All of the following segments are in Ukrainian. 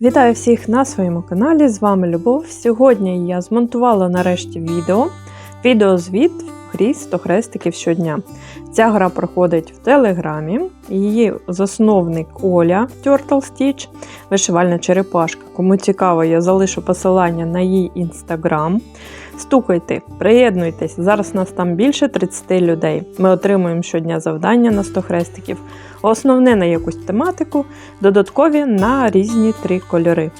Вітаю всіх на своєму каналі. З вами Любов. Сьогодні я змонтувала нарешті відео. Відеозвіт грі 100 хрестиків щодня. Ця гра проходить в Телеграмі. Її засновник Оля Turtle Stitch, вишивальна черепашка. Кому цікаво, я залишу посилання на її інстаграм. Стукайте, приєднуйтесь. Зараз нас там більше 30 людей. Ми отримуємо щодня завдання на 100 хрестиків. Основне на якусь тематику, додаткові на різні три кольори.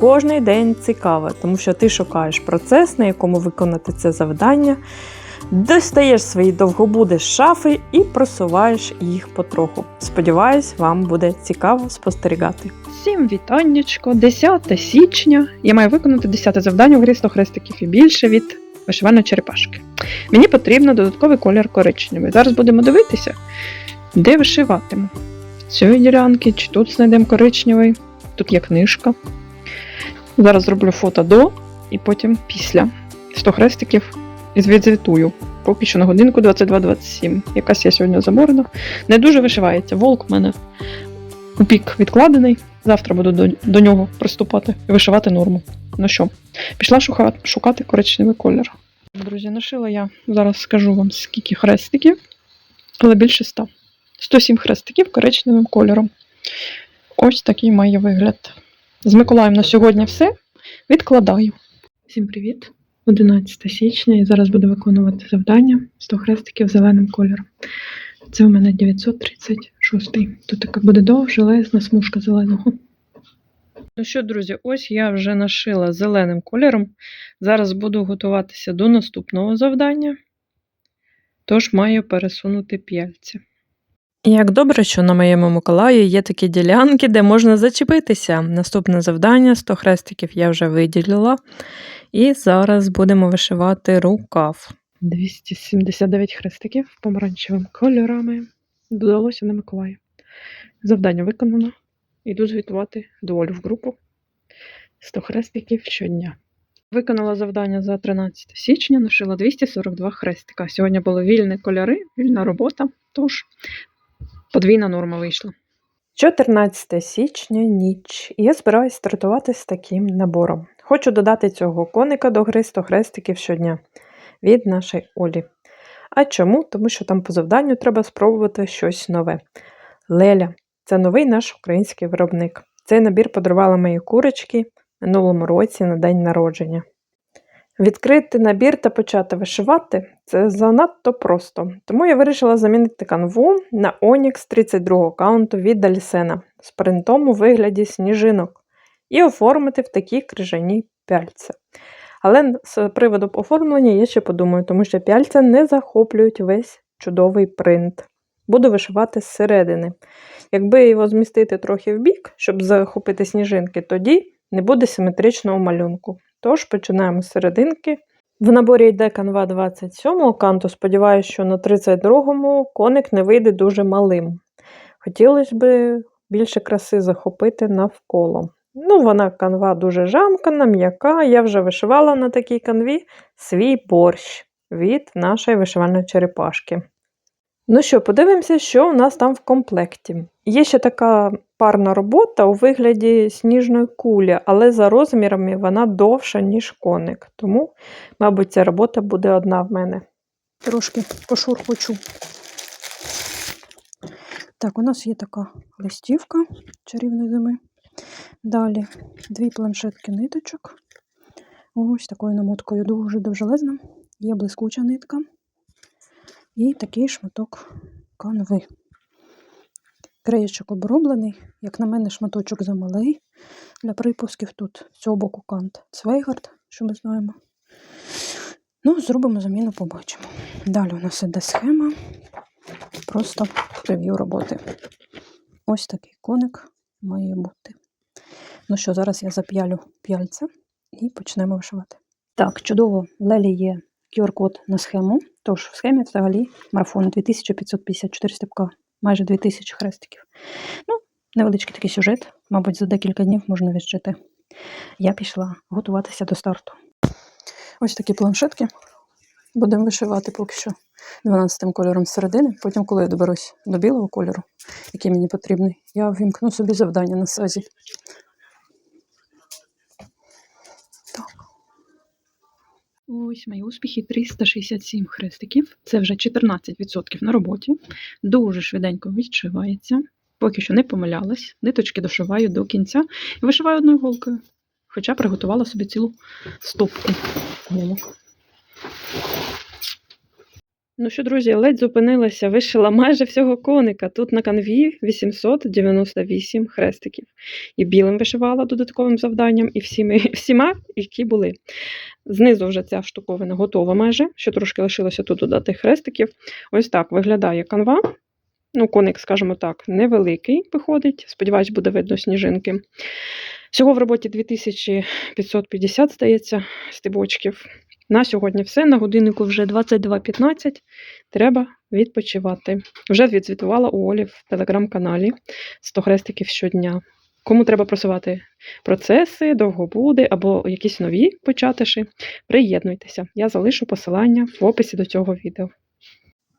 Кожний день цікаво, тому що ти шукаєш процес, на якому виконати це завдання, достаєш свої довгобуди з шафи і просуваєш їх потроху. Сподіваюсь, вам буде цікаво спостерігати. Всім вітаннячко, 10 січня. Я маю виконати 10 завдання в грі 100 хрестиків і більше від вишивальної черепашки. Мені потрібно додатковий колір коричневий. Зараз будемо дивитися, де вишиватиму. В цій ділянці, чи тут знайдемо коричневий. Тут є книжка. Зараз зроблю фото до і потім після 100 хрестиків і відзвітую. Поки що на годинку 22.27. Якась я сьогодні заморена. Не дуже вишивається. Волк в мене у пік відкладений. Завтра буду до, до нього приступати і вишивати норму. Ну що, пішла шукати, шукати коричневий колір. Друзі, нашила я зараз скажу вам скільки хрестиків, але більше 100. 107 хрестиків коричневим кольором. Ось такий має вигляд. З Миколаєм на сьогодні все. Відкладаю. Всім привіт! 11 січня і зараз буду виконувати завдання 100 хрестиків зеленим кольором. Це у мене 936. Тут така буде довжелезна смужка зеленого. Ну що, друзі, ось я вже нашила зеленим кольором. Зараз буду готуватися до наступного завдання. Тож маю пересунути п'яльці. Як добре, що на моєму Миколаї є такі ділянки, де можна зачепитися. Наступне завдання 100 хрестиків я вже виділила. І зараз будемо вишивати рукав. 279 хрестиків помаранчевими кольорами. Додалося на Миколая. Завдання виконано. Іду звітувати до в групу 100 хрестиків щодня. Виконала завдання за 13 січня, нашила 242 хрестика. Сьогодні були вільні кольори, вільна робота, тож подвійна норма вийшла. 14 січня ніч. Я збираюсь стартувати з таким набором. Хочу додати цього коника до гри 100 хрестиків щодня від нашої Олі. А чому? Тому що там по завданню треба спробувати щось нове. Леля це новий наш український виробник. Цей набір подарували мої курочки минулому році на день народження. Відкрити набір та почати вишивати це занадто просто. Тому я вирішила замінити канву на Onyx 32 каунту від Альсена з принтом у вигляді сніжинок і оформити в такі крижані пяльця. Але з приводу оформлення я ще подумаю, тому що пяльця не захоплюють весь чудовий принт. Буду вишивати зсередини. Якби його змістити трохи в бік, щоб захопити сніжинки, тоді не буде симетричного малюнку. Тож починаємо з серединки. В наборі йде канва 27 канту. Сподіваюся, що на 32-му коник не вийде дуже малим. Хотілося б більше краси захопити навколо. Ну, вона канва дуже жамкана, м'яка. Я вже вишивала на такій канві свій борщ від нашої вишивальної черепашки. Ну що, подивимося, що у нас там в комплекті. Є ще така парна робота у вигляді сніжної кулі, але за розмірами вона довша, ніж коник. Тому, мабуть, ця робота буде одна в мене. Трошки пошурхочу. Так, у нас є така листівка чарівної зими. Далі дві планшетки ниточок. Ось такою намоткою дуже довжелезна. Є блискуча нитка. І такий шматок канви. Краєчок оброблений. Як на мене, шматочок замалий. Для припусків тут з цього боку кант Цвейгард, що ми знаємо. Ну, зробимо заміну, побачимо. Далі у нас іде схема. Просто прев'ю роботи. Ось такий коник має бути. Ну що, зараз я зап'ялю п'яльця і почнемо вишивати. Так, чудово, в Лелі є QR-код на схему. Тож в схемі взагалі марафон 2554 степка, майже 2000 хрестиків. Ну, невеличкий такий сюжет, мабуть, за декілька днів можна віджити. Я пішла готуватися до старту. Ось такі планшетки. Будемо вишивати поки що 12 кольором середини. Потім, коли я доберусь до білого кольору, який мені потрібний, я ввімкну собі завдання на сазі. Ось мої успіхи 367 хрестиків. Це вже 14% на роботі. Дуже швиденько відшивається. Поки що не помилялась. Ниточки дошиваю до кінця і вишиваю одною голкою. Хоча приготувала собі цілу стопку голок. Ну що, друзі, ледь зупинилася, вишила майже всього коника. Тут на канві 898 хрестиків. І білим вишивала додатковим завданням, і всіми, всіма, які були. Знизу вже ця штуковина готова майже, ще трошки лишилося тут додати хрестиків. Ось так виглядає канва. Ну, коник, скажімо так, невеликий виходить. Сподіваюсь, буде видно сніжинки. Всього в роботі 2550, здається, стебочків. На сьогодні все. На годиннику вже 22.15. Треба відпочивати. Вже відзвітувала у Олі в телеграм-каналі 100 хрестиків щодня. Кому треба просувати процеси, довгобуди або якісь нові початиші, приєднуйтеся. Я залишу посилання в описі до цього відео.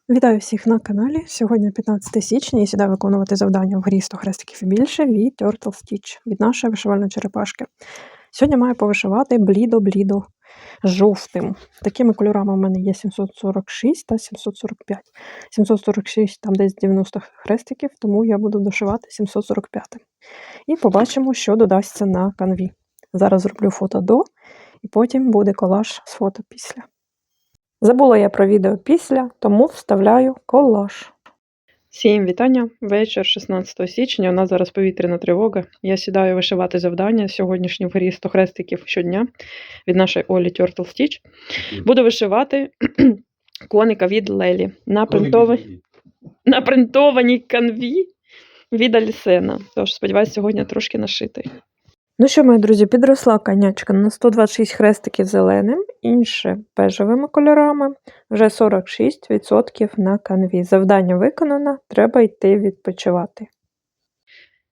Вітаю всіх на каналі. Сьогодні 15 січня і сідаю виконувати завдання в грі 100 хрестиків і більше від Turtle Stitch, від нашої вишивальної черепашки. Сьогодні маю повишивати блідо-блідо жовтим. Такими кольорами в мене є 746 та 745. 746 там десь 90 хрестиків, тому я буду дошивати 745. І побачимо, що додасться на канві. Зараз зроблю фото до, і потім буде колаж з фото після. Забула я про відео після, тому вставляю колаж. Всім вітання. Вечір 16 січня. У нас зараз повітряна тривога. Я сідаю вишивати завдання сьогоднішні в грі 100 хрестиків щодня від нашої Олі Turtle Stitch. Буду вишивати коника від Лелі на, принтовій, на принтованій канві від Алісена. Тож, сподіваюся, сьогодні трошки нашитий. Ну що, мої друзі, підросла конячка на 126 хрестиків зеленим, інше бежевими кольорами, вже 46% на канві. Завдання виконано, треба йти відпочивати.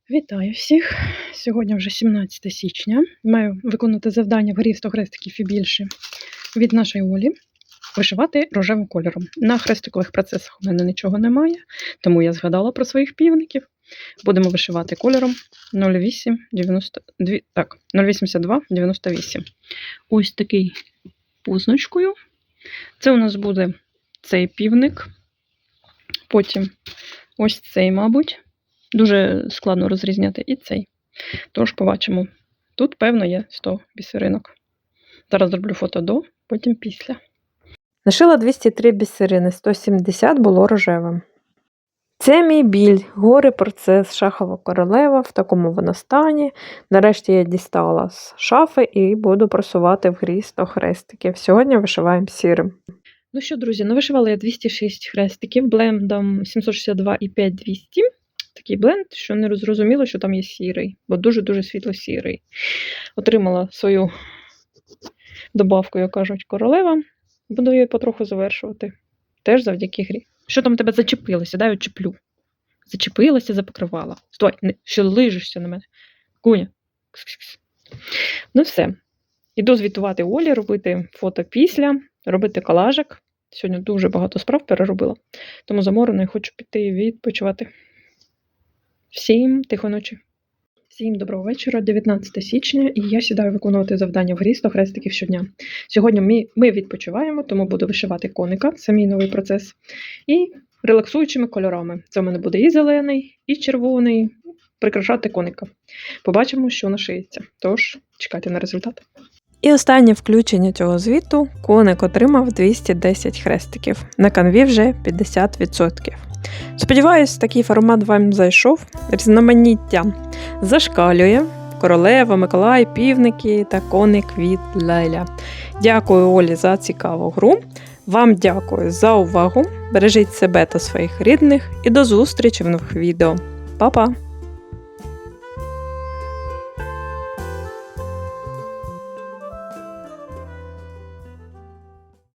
Вітаю всіх! Сьогодні вже 17 січня. Маю виконати завдання в грі 100 хрестиків і більше від нашої Олі. Вишивати рожевим кольором. На хрестикових процесах у мене нічого немає, тому я згадала про своїх півників. Будемо вишивати кольором 08 92, так, 082 98. Ось такий позначкою. Це у нас буде цей півник. Потім ось цей, мабуть. Дуже складно розрізняти і цей. Тож побачимо. Тут, певно, є 100 бісеринок. Зараз зроблю фото до, потім після. Нашила 203 бісерини, 170 було рожевим. Це мій біль, гори процес, шахова королева, в такому вона стані. Нарешті я дістала з шафи і буду просувати в грі 100 хрестиків. Сьогодні вишиваємо сірим. Ну що, друзі, навишивала я 206 хрестиків блендом 762 і 5200. Такий бленд, що не зрозуміло, що там є сірий, бо дуже-дуже світло-сірий. Отримала свою добавку, як кажуть, королева. Буду її потроху завершувати. Теж завдяки грі. Що там тебе зачепилося? Дай очеплю. Зачепилася, запокривала. Стой, не, що лижишся на мене. Куня. Ну все. Іду звітувати Олі, робити фото після, робити колажик. Сьогодні дуже багато справ переробила, тому заморена і хочу піти відпочивати. Всім тихої ночі. Всім доброго вечора, 19 січня, і я сідаю виконувати завдання в грі 100 хрестиків щодня. Сьогодні ми, ми відпочиваємо, тому буду вишивати коника, це мій новий процес. І релаксуючими кольорами. Це в мене буде і зелений, і червоний. Прикрашати коника. Побачимо, що нашиється. Тож, чекайте на результат. І останнє включення цього звіту коник отримав 210 хрестиків. На канві вже 50%. Сподіваюсь, такий формат вам зайшов. Різноманіття зашкалює. Королева, Миколай, півники та коник від Леля. Дякую Олі за цікаву гру. Вам дякую за увагу. Бережіть себе та своїх рідних і до зустрічі в нових відео. Па-па!